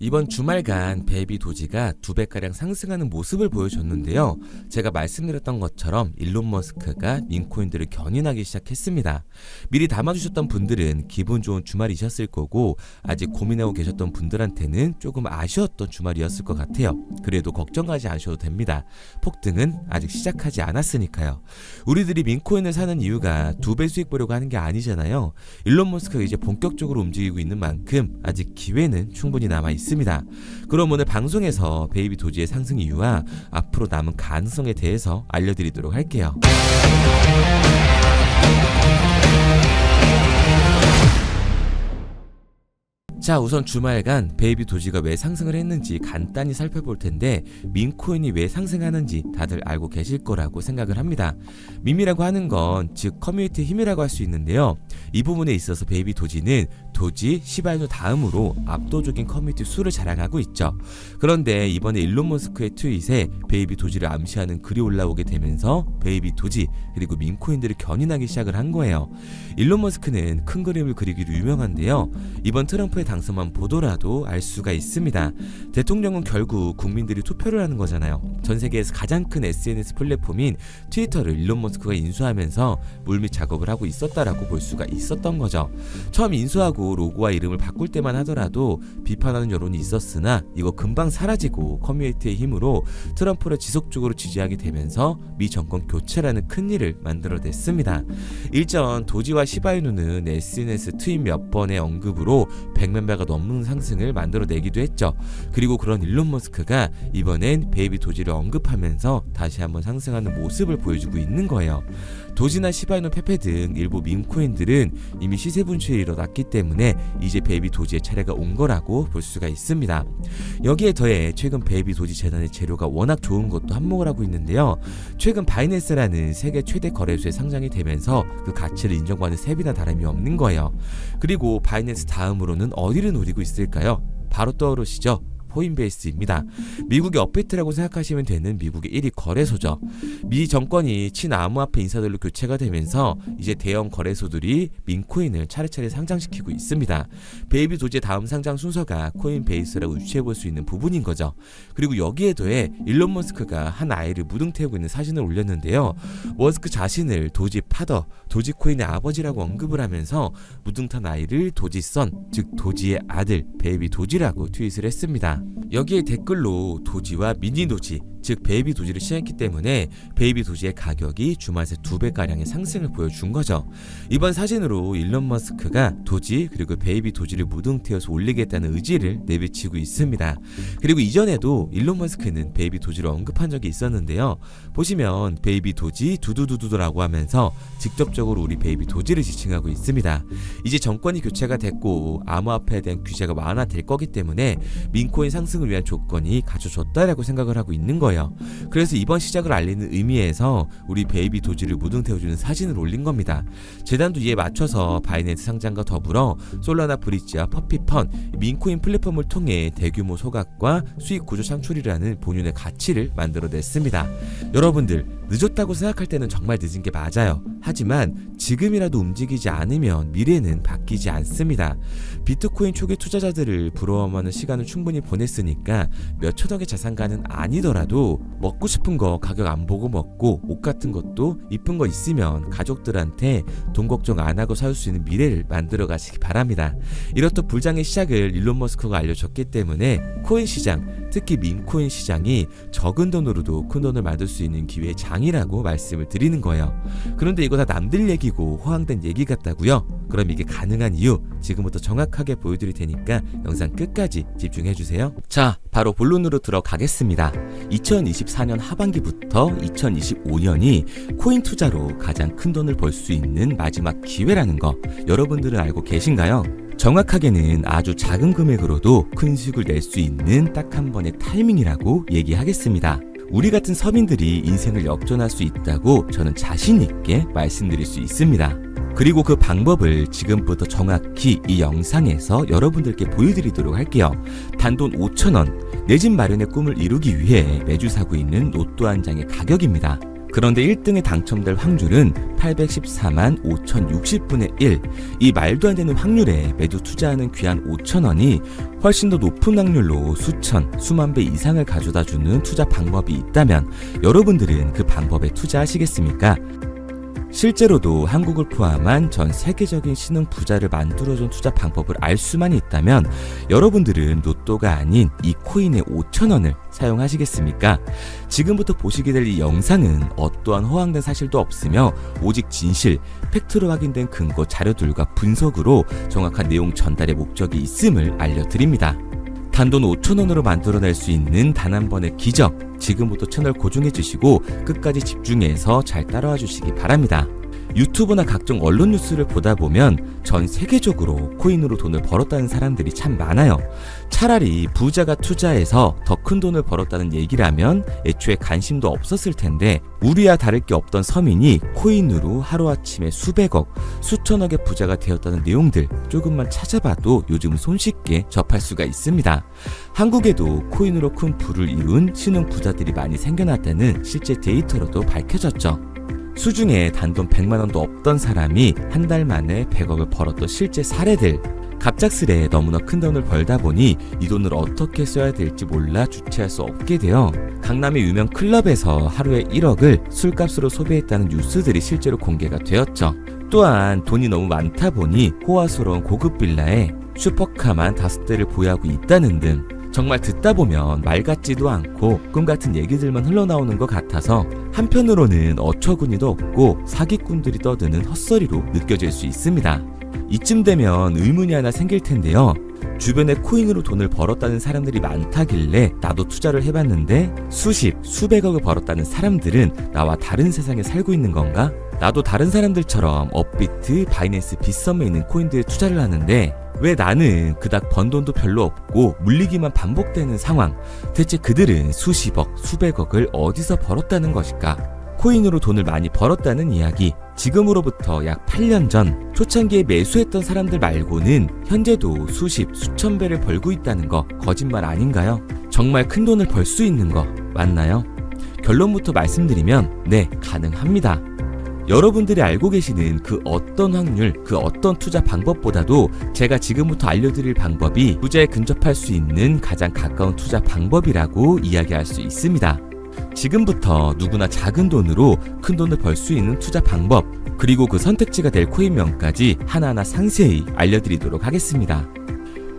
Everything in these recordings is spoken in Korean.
이번 주말간 베이비 도지가 두 배가량 상승하는 모습을 보여줬는데요. 제가 말씀드렸던 것처럼 일론 머스크가 민코인들을 견인하기 시작했습니다. 미리 담아주셨던 분들은 기분 좋은 주말이셨을 거고 아직 고민하고 계셨던 분들한테는 조금 아쉬웠던 주말이었을 것 같아요. 그래도 걱정하지 않으셔도 됩니다. 폭등은 아직 시작하지 않았으니까요. 우리들이 민코인을 사는 이유가 두 배 수익 보려고 하는 게 아니잖아요. 일론 머스크가 이제 본격적으로 움직이고 있는 만큼 아직 기회는 충분히 남아 있습니다. 그럼 오늘 방송에서 베이비 도지의 상승 이유와 앞으로 남은 가능성에 대해서 알려드리도록 할게요. 자, 우선 주말간 베이비 도지가 왜 상승을 했는지 간단히 살펴볼 텐데 민코인이 왜 상승하는지 다들 알고 계실 거라고 생각을 합니다. 밈이라고 하는 건 즉 커뮤니티 힘이라고 할 수 있는데요. 이 부분에 있어서 베이비 도지는 도지, 시바이누 다음으로 압도적인 커뮤니티 수를 자랑하고 있죠. 그런데 이번에 일론 머스크의 트윗에 베이비 도지를 암시하는 글이 올라오게 되면서 베이비 도지 그리고 민코인들을 견인하기 시작을 한 거예요. 일론 머스크는 큰 그림을 그리기로 유명한데요. 이번 트럼프의 당 선만 보더라도 알 수가 있습니다. 대통령은 결국 국민들이 투표를 하는 거잖아요. 전 세계에서 가장 큰 SNS 플랫폼인 트위터를 일론 머스크가 인수하면서 물밑 작업을 하고 있었다라고 볼 수가 있었던 거죠. 처음 인수하고 로고와 이름을 바꿀 때만 하더라도 비판하는 여론이 있었으나 이거 금방 사라지고 커뮤니티의 힘으로 트럼프를 지속적으로 지지하게 되면서 미 정권 교체라는 큰 일을 만들어냈습니다. 일전 도지와 시바이누는 SNS 트윗 몇 번의 언급으로 100만 배가 넘는 상승을 만들어내기도 했죠. 그리고 그런 일론 머스크가 이번엔 베이비 도지를 언급하면서 다시 한번 상승하는 모습을 보여주고 있는 거예요. 도지나 시바이누 페페 등 일부 밈코인들은 이미 시세 분출이 일어났기 때문에 이제 베이비 도지의 차례가 온 거라고 볼 수가 있습니다. 여기에 더해 최근 베이비 도지 재단의 재료가 워낙 좋은 것도 한몫을 하고 있는데요. 최근 바이낸스라는 세계 최대 거래소에 상장이 되면서 그 가치를 인정받는 셉이나 다름이 없는 거예요. 그리고 바이낸스 다음으로는 어디를 노리고 있을까요? 바로 떠오르시죠? 코인베이스입니다. 미국의 업비트라고 생각하시면 되는 미국의 1위 거래소죠. 미 정권이 친암호화폐 인사들로 교체가 되면서 이제 대형 거래소들이 민코인을 차례차례 상장시키고 있습니다. 베이비 도지의 다음 상장 순서가 코인베이스라고 유추해 볼 수 있는 부분인 거죠. 그리고 여기에 더해 일론 머스크가 한 아이를 무등 태우고 있는 사진을 올렸는데요. 머스크 자신을 도지 파더, 도지 코인의 아버지라고 언급을 하면서 무등 탄 아이를 도지선, 즉 도지의 아들 베이비 도지라고 트윗을 했습니다. 여기에 댓글로 도지와 미니 도지, 즉 베이비 도지를 시작했기 때문에 베이비 도지의 가격이 주말 새 두 배가량의 상승을 보여준 거죠. 이번 사진으로 일론 머스크가 도지 그리고 베이비 도지를 무등태워서 올리겠다는 의지를 내비치고 있습니다. 그리고 이전에도 일론 머스크는 베이비 도지를 언급한 적이 있었는데요. 보시면 베이비 도지 두두두두라고 하면서 직접적으로 우리 베이비 도지를 지칭하고 있습니다. 이제 정권이 교체가 됐고 암호화폐에 대한 규제가 완화될 거기 때문에 민코인 상승을 위한 조건이 갖춰졌다라고 생각을 하고 있는 거예요. 그래서 이번 시작을 알리는 의미에서 우리 베이비 도지를 무등 태워주는 사진을 올린 겁니다. 재단도 이에 맞춰서 바이낸스 상장과 더불어 솔라나 브릿지와 퍼피펀 민코인 플랫폼을 통해 대규모 소각과 수익 구조 창출이라는 본연의 가치를 만들어냈습니다. 여러분들 늦었다고 생각할 때는 정말 늦은 게 맞아요. 하지만 지금이라도 움직이지 않으면 미래는 바뀌지 않습니다. 비트코인 초기 투자자들을 부러워하는 시간을 충분히 보냈으니까 몇 천억의 자산가는 아니더라도 먹고 싶은 거 가격 안 보고 먹고 옷 같은 것도 이쁜 거 있으면 가족들한테 돈 걱정 안 하고 살 수 있는 미래를 만들어 가시기 바랍니다. 이렇듯 불장의 시작을 일론 머스크가 알려줬기 때문에 코인 시장, 특히 민코인 시장이 적은 돈으로도 큰 돈을 만들 수 있는 기회의 장이라고 말씀을 드리는 거예요. 그런데 이거 다 남들 얘기고 허황된 얘기 같다고요? 그럼 이게 가능한 이유 지금부터 정확하게 보여드릴 테니까 영상 끝까지 집중해 주세요. 자, 바로 본론으로 들어가겠습니다. 2024년 하반기부터 2025년이 코인 투자로 가장 큰 돈을 벌 수 있는 마지막 기회라는 거 여러분들은 알고 계신가요? 정확하게는 아주 작은 금액으로도 큰 수익을 낼 수 있는 딱 한 번의 타이밍이라고 얘기하겠습니다. 우리 같은 서민들이 인생을 역전할 수 있다고 저는 자신 있게 말씀드릴 수 있습니다. 그리고 그 방법을 지금부터 정확히 이 영상에서 여러분들께 보여드리도록 할게요. 단돈 5천원, 내 집 마련의 꿈을 이루기 위해 매주 사고 있는 로또 한 장의 가격입니다. 그런데 1등에 당첨될 확률은 814만 5060분의 1. 이 말도 안 되는 확률에 매주 투자하는 귀한 5천원이 훨씬 더 높은 확률로 수천, 수만 배 이상을 가져다 주는 투자 방법이 있다면 여러분들은 그 방법에 투자하시겠습니까? 실제로도 한국을 포함한 전 세계적인 신흥 부자를 만들어준 투자 방법을 알 수만 있다면 여러분들은 로또가 아닌 이 코인의 5천원을 사용하시겠습니까? 지금부터 보시게 될 이 영상은 어떠한 허황된 사실도 없으며 오직 진실, 팩트로 확인된 근거 자료들과 분석으로 정확한 내용 전달의 목적이 있음을 알려드립니다. 단돈 5천원으로 만들어낼 수 있는 단 한 번의 기적. 지금부터 채널 고정해 주시고 끝까지 집중해서 잘 따라와 주시기 바랍니다. 유튜브나 각종 언론 뉴스를 보다 보면 전 세계적으로 코인으로 돈을 벌었다는 사람들이 참 많아요. 차라리 부자가 투자해서 더 큰 돈을 벌었다는 얘기라면 애초에 관심도 없었을 텐데 우리와 다를 게 없던 서민이 코인으로 하루아침에 수백억, 수천억의 부자가 되었다는 내용들 조금만 찾아봐도 요즘 손쉽게 접할 수가 있습니다. 한국에도 코인으로 큰 부를 이룬 신흥 부자들이 많이 생겨났다는 실제 데이터로도 밝혀졌죠. 수중에 단돈 100만 원도 없던 사람이 한 달 만에 100억을 벌었던 실제 사례들. 갑작스레 너무나 큰 돈을 벌다 보니 이 돈을 어떻게 써야 될지 몰라 주체할 수 없게 되어 강남의 유명 클럽에서 하루에 1억을 술값으로 소비했다는 뉴스들이 실제로 공개가 되었죠. 또한 돈이 너무 많다 보니 호화스러운 고급 빌라에 슈퍼카만 다섯 대를 보유하고 있다는 등 정말 듣다 보면 말 같지도 않고 꿈 같은 얘기들만 흘러나오는 것 같아서 한편으로는 어처구니도 없고 사기꾼들이 떠드는 헛소리로 느껴질 수 있습니다. 이쯤 되면 의문이 하나 생길 텐데요. 주변에 코인으로 돈을 벌었다는 사람들이 많다길래 나도 투자를 해봤는데 수십, 수백억을 벌었다는 사람들은 나와 다른 세상에 살고 있는 건가? 나도 다른 사람들처럼 업비트, 바이낸스, 빗썸에 있는 코인들에 투자를 하는데 왜 나는 그닥 번 돈도 별로 없고 물리기만 반복되는 상황? 대체 그들은 수십억, 수백억을 어디서 벌었다는 것일까? 코인으로 돈을 많이 벌었다는 이야기. 지금으로부터 약 8년 전 초창기에 매수했던 사람들 말고는 현재도 수십, 수천 배를 벌고 있다는 거 거짓말 아닌가요? 정말 큰 돈을 벌 수 있는 거 맞나요? 결론부터 말씀드리면 네, 가능합니다. 여러분들이 알고 계시는 그 어떤 확률, 그 어떤 투자 방법보다도 제가 지금부터 알려드릴 방법이 부자에 근접할 수 있는 가장 가까운 투자 방법이라고 이야기할 수 있습니다. 지금부터 누구나 작은 돈으로 큰 돈을 벌 수 있는 투자 방법, 그리고 그 선택지가 될 코인명까지 하나하나 상세히 알려드리도록 하겠습니다.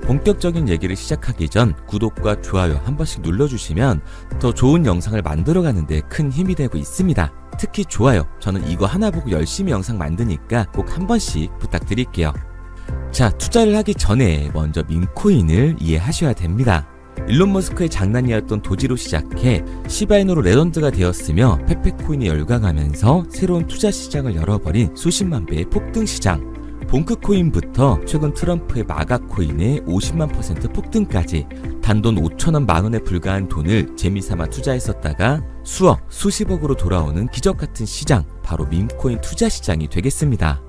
본격적인 얘기를 시작하기 전 구독과 좋아요 한 번씩 눌러주시면 더 좋은 영상을 만들어가는데 큰 힘이 되고 있습니다. 특히 좋아요. 저는 이거 하나 보고 열심히 영상 만드니까 꼭 한 번씩 부탁드릴게요. 자, 투자를 하기 전에 먼저 민코인을 이해하셔야 됩니다. 일론 머스크의 장난이었던 도지로 시작해 시바이노로 레전드가 되었으며 페페코인이 열광하면서 새로운 투자 시장을 열어버린 수십만 배의 폭등 시장. 봉크코인부터 최근 트럼프의 마가코인의 50만 퍼센트 폭등까지 단돈 5천원 만원에 불과한 돈을 재미삼아 투자했었다가 수억, 수십억으로 돌아오는 기적같은 시장, 바로 밈코인 투자 시장이 되겠습니다.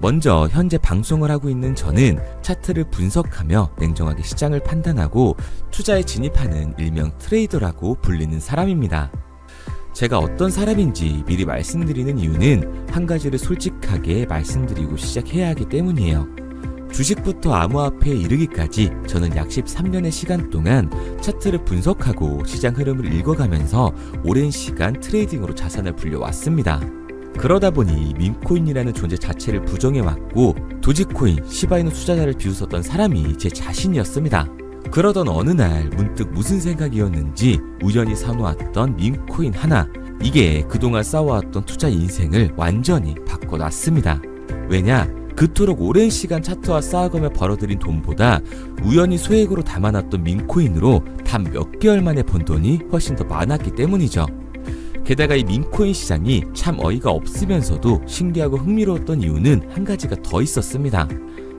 먼저 현재 방송을 하고 있는 저는 차트를 분석하며 냉정하게 시장을 판단하고 투자에 진입하는 일명 트레이더라고 불리는 사람입니다. 제가 어떤 사람인지 미리 말씀드리는 이유는 한 가지를 솔직하게 말씀드리고 시작해야 하기 때문이에요. 주식부터 암호화폐에 이르기까지 저는 약 13년의 시간 동안 차트를 분석하고 시장 흐름을 읽어가면서 오랜 시간 트레이딩으로 자산을 불려왔습니다. 그러다 보니 밈코인이라는 존재 자체를 부정해왔고 도지코인, 시바이노 투자자를 비웃었던 사람이 제 자신이었습니다. 그러던 어느 날 문득 무슨 생각이었는지 우연히 사놓았던 밈코인 하나 이게 그동안 쌓아왔던 투자 인생을 완전히 바꿔놨습니다. 왜냐? 그토록 오랜 시간 차트와 쌓아가며 벌어들인 돈보다 우연히 소액으로 담아놨던 민코인으로 단 몇 개월 만에 번 돈이 훨씬 더 많았기 때문이죠. 게다가 이 민코인 시장이 참 어이가 없으면서도 신기하고 흥미로웠던 이유는 한 가지가 더 있었습니다.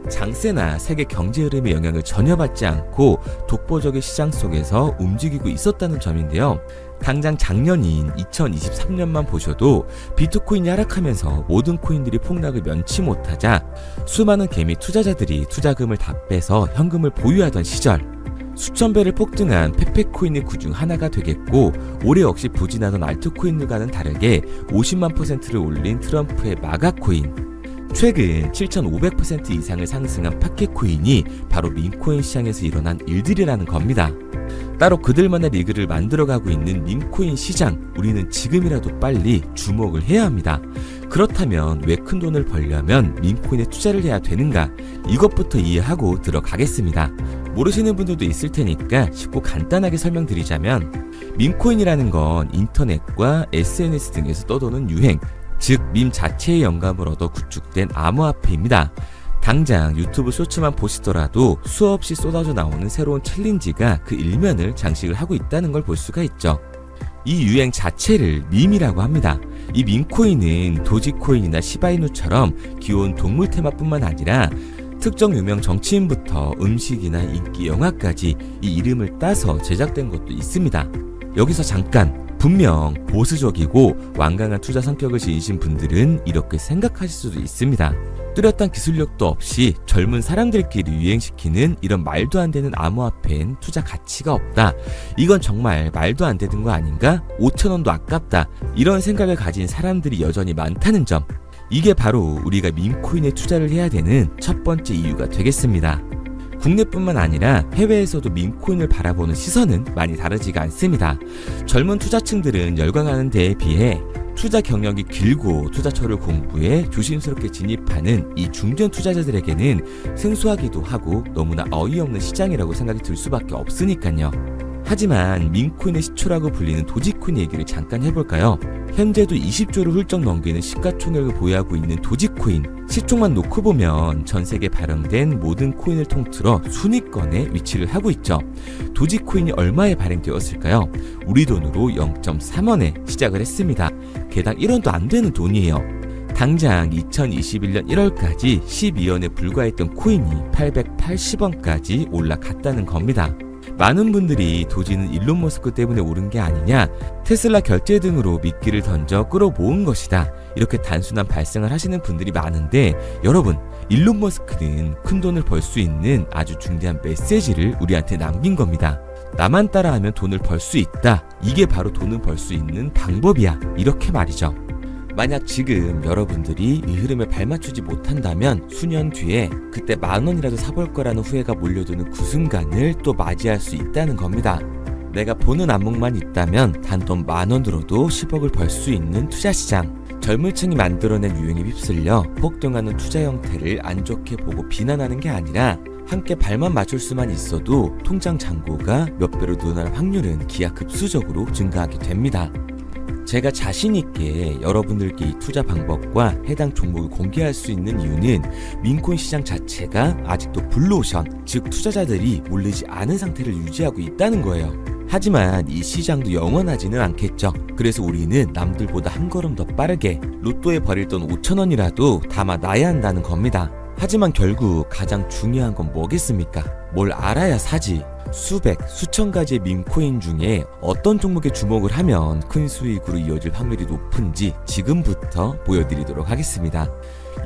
장세나 세계 경제 흐름의 영향을 전혀 받지 않고 독보적인 시장 속에서 움직이고 있었다는 점인데요. 당장 작년인 2023년만 보셔도 비트코인이 하락하면서 모든 코인들이 폭락을 면치 못하자 수많은 개미 투자자들이 투자금을 다 빼서 현금을 보유하던 시절 수천 배를 폭등한 페페코인의 구중 하나가 되겠고 올해 역시 부진하던 알트코인들과는 다르게 50만 퍼센트를 올린 트럼프의 마가코인 최근 7,500% 이상을 상승한 파켓코인이 바로 민코인 시장에서 일어난 일들이라는 겁니다. 따로 그들만의 리그를 만들어가고 있는 민코인 시장, 우리는 지금이라도 빨리 주목을 해야 합니다. 그렇다면 왜 큰 돈을 벌려면 민코인에 투자를 해야 되는가? 이것부터 이해하고 들어가겠습니다. 모르시는 분들도 있을 테니까 쉽고 간단하게 설명드리자면 민코인이라는 건 인터넷과 SNS 등에서 떠도는 유행, 즉 밈 자체의 영감을 얻어 구축된 암호화폐입니다. 당장 유튜브 쇼츠만 보시더라도 수없이 쏟아져 나오는 새로운 챌린지가 그 일면을 장식을 하고 있다는 걸 볼 수가 있죠. 이 유행 자체를 밈이라고 합니다. 이 밈코인은 도지코인이나 시바이누처럼 귀여운 동물 테마뿐만 아니라 특정 유명 정치인부터 음식이나 인기 영화까지 이 이름을 따서 제작된 것도 있습니다. 여기서 잠깐 분명 보수적이고 완강한 투자 성격을 지니신 분들은 이렇게 생각하실 수도 있습니다. 뚜렷한 기술력도 없이 젊은 사람들끼리 유행시키는 이런 말도 안 되는 암호화폐엔 투자 가치가 없다. 이건 정말 말도 안 되는 거 아닌가? 5천원도 아깝다. 이런 생각을 가진 사람들이 여전히 많다는 점. 이게 바로 우리가 밈코인에 투자를 해야 되는 첫 번째 이유가 되겠습니다. 국내뿐만 아니라 해외에서도 밈코인을 바라보는 시선은 많이 다르지가 않습니다. 젊은 투자층들은 열광하는 데에 비해 투자 경력이 길고 투자처를 공부해 조심스럽게 진입하는 이 중견 투자자들에게는 생소하기도 하고 너무나 어이없는 시장이라고 생각이 들 수밖에 없으니까요. 하지만 민코인의 시초라고 불리는 도지코인 얘기를 잠깐 해볼까요? 현재도 20조를 훌쩍 넘기는 시가총액을 보유하고 있는 도지코인 시총만 놓고 보면 전 세계 발행된 모든 코인을 통틀어 순위권에 위치를 하고 있죠. 도지코인이 얼마에 발행되었을까요? 우리 돈으로 0.3원에 시작을 했습니다. 개당 1원도 안 되는 돈이에요. 당장 2021년 1월까지 12원에 불과했던 코인이 880원까지 올라갔다는 겁니다. 많은 분들이 도지는 일론 머스크 때문에 오른 게 아니냐, 테슬라 결제 등으로 미끼를 던져 끌어모은 것이다. 이렇게 단순한 발생을 하시는 분들이 많은데, 여러분, 일론 머스크는 큰 돈을 벌 수 있는 아주 중대한 메시지를 우리한테 남긴 겁니다. 나만 따라하면 돈을 벌 수 있다. 이게 바로 돈을 벌 수 있는 방법이야. 이렇게 말이죠. 만약 지금 여러분들이 이 흐름에 발맞추지 못한다면 수년 뒤에 그때 만 원이라도 사볼 거라는 후회가 몰려드는 그 순간을 또 맞이할 수 있다는 겁니다. 내가 보는 안목만 있다면 단돈 만 원으로도 10억을 벌 수 있는 투자 시장. 젊은 층이 만들어낸 유행에 휩쓸려 폭등하는 투자 형태를 안 좋게 보고 비난하는 게 아니라 함께 발만 맞출 수만 있어도 통장 잔고가 몇 배로 늘어날 확률은 기하급수적으로 증가하게 됩니다. 제가 자신있게 여러분들께 이 투자 방법과 해당 종목을 공개할 수 있는 이유는 민코인 시장 자체가 아직도 블루오션, 즉 투자자들이 몰리지 않은 상태를 유지하고 있다는 거예요. 하지만 이 시장도 영원하지는 않겠죠. 그래서 우리는 남들보다 한 걸음 더 빠르게 로또에 버릴 돈 5천원이라도 담아 놔야 한다는 겁니다. 하지만 결국 가장 중요한 건 뭐겠습니까? 뭘 알아야 사지. 수백, 수천 가지의 밈코인 중에 어떤 종목에 주목을 하면 큰 수익으로 이어질 확률이 높은지 지금부터 보여드리도록 하겠습니다.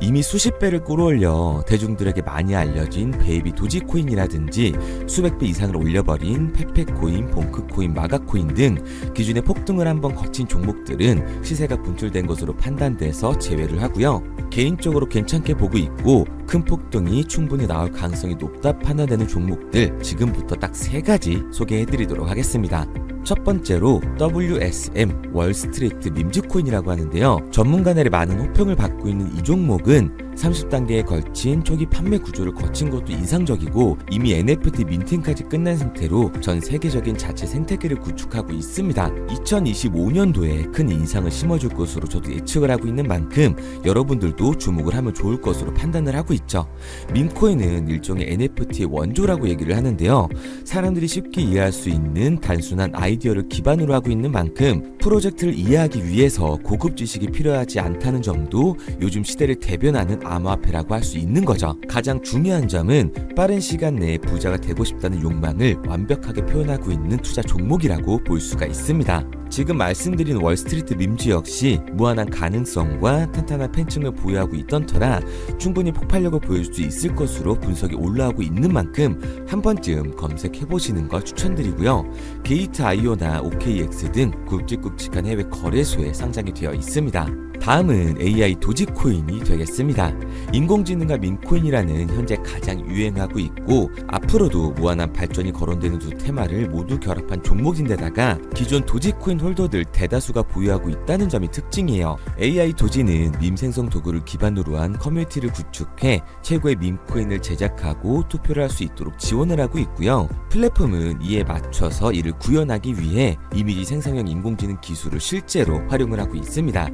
이미 수십 배를 끌어올려 대중들에게 많이 알려진 베이비 도지코인이라든지 수백 배 이상을 올려버린 페페코인, 봉크코인, 마가코인 등 기존의 폭등을 한번 거친 종목들은 시세가 분출된 것으로 판단돼서 제외를 하고요. 개인적으로 괜찮게 보고 있고 큰 폭등이 충분히 나올 가능성이 높다 판단되는 종목들 지금부터 딱 세 가지 소개해드리도록 하겠습니다. 첫 번째로 WSM 월스트리트 밈즈코인이라고 하는데요. 전문가들의 많은 호평을 받고 있는 이 종목은 30단계에 걸친 초기 판매 구조를 거친 것도 인상적이고 이미 NFT 민팅까지 끝난 상태로 전 세계적인 자체 생태계를 구축하고 있습니다. 2025년도에 큰 인상을 심어줄 것으로 저도 예측을 하고 있는 만큼 여러분들도 주목을 하면 좋을 것으로 판단을 하고 있죠. 밈코인은 일종의 NFT의 원조라고 얘기를 하는데요. 사람들이 쉽게 이해할 수 있는 단순한 아이디어를 기반으로 하고 있는 만큼 프로젝트를 이해하기 위해서 고급 지식이 필요하지 않다는 점도 요즘 시대를 대변하는 암호화폐라고 할 수 있는 거죠. 가장 중요한 점은 빠른 시간 내에 부자가 되고 싶다는 욕망을 완벽하게 표현하고 있는 투자 종목이라고 볼 수가 있습니다. 지금 말씀드린 월스트리트 밈즈 역시 무한한 가능성과 탄탄한 팬층을 보유하고 있던 터라 충분히 폭발력을 보여줄 수 있을 것으로 분석이 올라오고 있는 만큼 한 번쯤 검색해 보시는 걸 추천드리고요. 게이트 아이오나 OKX 등 굵직굵직한 해외 거래소에 상장이 되어 있습니다. 다음은 AI 도지코인이 되겠습니다. 인공지능과 민코인이라는 현재 가장 유행하고 있고 앞으로도 무한한 발전이 거론되는 두 테마를 모두 결합한 종목인데다가 기존 도지코인 홀더들 대다수가 보유하고 있다는 점이 특징이에요. AI 도지는 밈 생성 도구를 기반으로 한 커뮤니티를 구축해 최고의 밈코인을 제작하고 투표를 할 수 있도록 지원을 하고 있고요. 플랫폼은 이에 맞춰서 이를 구현하기 위해 이미지 생성형 인공지능 기술을 실제로 활용을 하고 있습니다.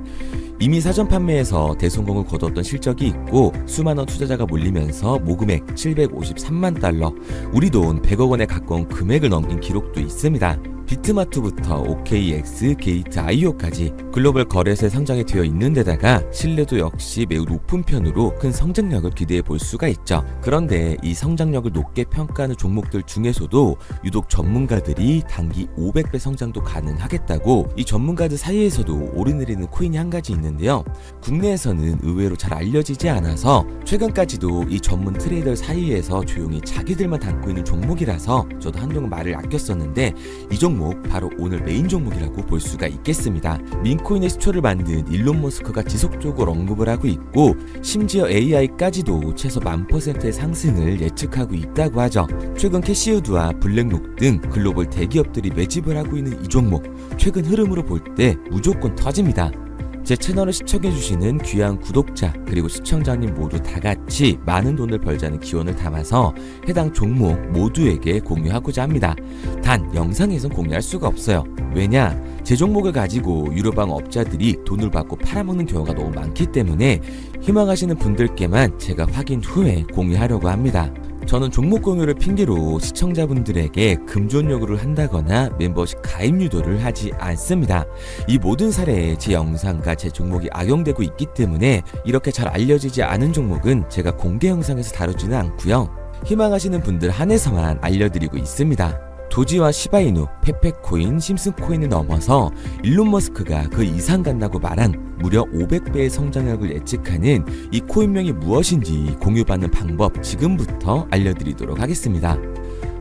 이미 사전 판매에서 대성공을 거뒀던 실적이 있고 수많은 투자자가 몰리면서 모금액 753만 달러, 우리 돈 100억 원에 가까운 금액을 넘긴 기록도 있습니다. 비트마트부터 OKX, 게이트 IO까지 글로벌 거래소에 상장이 되어 있는 데다가 신뢰도 역시 매우 높은 편으로 큰 성장력을 기대해 볼 수가 있죠. 그런데 이 성장력을 높게 평가하는 종목들 중에서도 유독 전문가들이 단기 500배 성장도 가능하겠다고 이 전문가들 사이에서도 오르내리는 코인이 한 가지 있는데요. 국내에서는 의외로 잘 알려지지 않아서 최근까지도 이 전문 트레이더 사이에서 조용히 자기들만 담고 있는 종목이라서 저도 한동안 말을 아꼈었는데 이 종목 바로 오늘 메인 종목이라고 볼 수가 있겠습니다. 민코인의 시초를 만든 일론 머스크가 지속적으로 언급을 하고 있고 심지어 AI까지도 최소 만 퍼센트의 상승을 예측하고 있다고 하죠. 최근 캐시우드와 블랙록 등 글로벌 대기업들이 매집을 하고 있는 이 종목 최근 흐름으로 볼 때 무조건 터집니다. 제 채널을 시청해주시는 귀한 구독자 그리고 시청자님 모두 다 같이 많은 돈을 벌자는 기원을 담아서 해당 종목 모두에게 공유하고자 합니다. 단 영상에선 공유할 수가 없어요. 왜냐? 제 종목을 가지고 유료방 업자들이 돈을 받고 팔아먹는 경우가 너무 많기 때문에 희망하시는 분들께만 제가 확인 후에 공유하려고 합니다. 저는 종목 공유를 핑계로 시청자분들에게 금전 요구를 한다거나 멤버십 가입 유도를 하지 않습니다. 이 모든 사례에 제 영상과 제 종목이 악용되고 있기 때문에 이렇게 잘 알려지지 않은 종목은 제가 공개 영상에서 다루지는 않고요. 희망하시는 분들 한해서만 알려드리고 있습니다. 도지와 시바이누, 페페코인, 심슨코인을 넘어서 일론 머스크가 그 이상 간다고 말한 무려 500배의 성장력을 예측하는 이 코인명이 무엇인지 공유받는 방법 지금부터 알려드리도록 하겠습니다.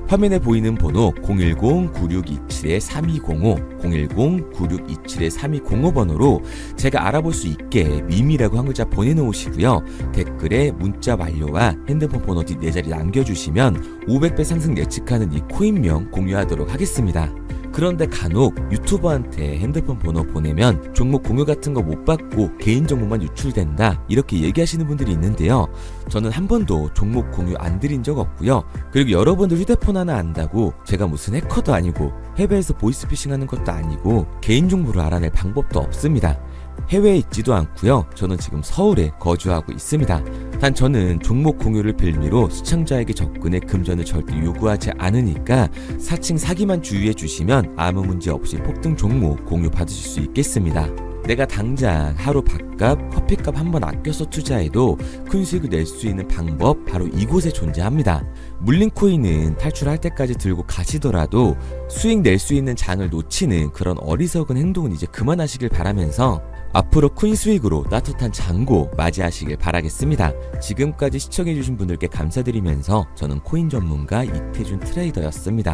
화면에 보이는 번호 010-9627-3205, 010-9627-3205 번호로 제가 알아볼 수 있게 미미라고 한 글자 보내놓으시고요. 댓글에 문자 완료와 핸드폰 번호 뒷네 자리 남겨주시면 500배 상승 예측하는 이 코인명 공유하도록 하겠습니다. 그런데 간혹 유튜버한테 핸드폰 번호 보내면 종목 공유 같은 거 못 받고 개인 정보만 유출된다 이렇게 얘기하시는 분들이 있는데요. 저는 한 번도 종목 공유 안 드린 적 없고요. 그리고 여러분들 휴대폰 하나 안다고 제가 무슨 해커도 아니고 해외에서 보이스피싱 하는 것도 아니고 개인 정보를 알아낼 방법도 없습니다. 해외에 있지도 않고요. 저는 지금 서울에 거주하고 있습니다. 단 저는 종목 공유를 빌미로 시청자에게 접근의 금전을 절대 요구하지 않으니까 사칭 사기만 주의해 주시면 아무 문제 없이 폭등 종목 공유 받으실 수 있겠습니다. 내가 당장 하루 밥값, 커피값 한번 아껴서 투자해도 큰 수익을 낼 수 있는 방법 바로 이곳에 존재합니다. 물린 코인은 탈출할 때까지 들고 가시더라도 수익 낼 수 있는 장을 놓치는 그런 어리석은 행동은 이제 그만하시길 바라면서 앞으로 큰 수익으로 따뜻한 장고 맞이하시길 바라겠습니다. 지금까지 시청해주신 분들께 감사드리면서 저는 코인 전문가 이태준 트레이더였습니다.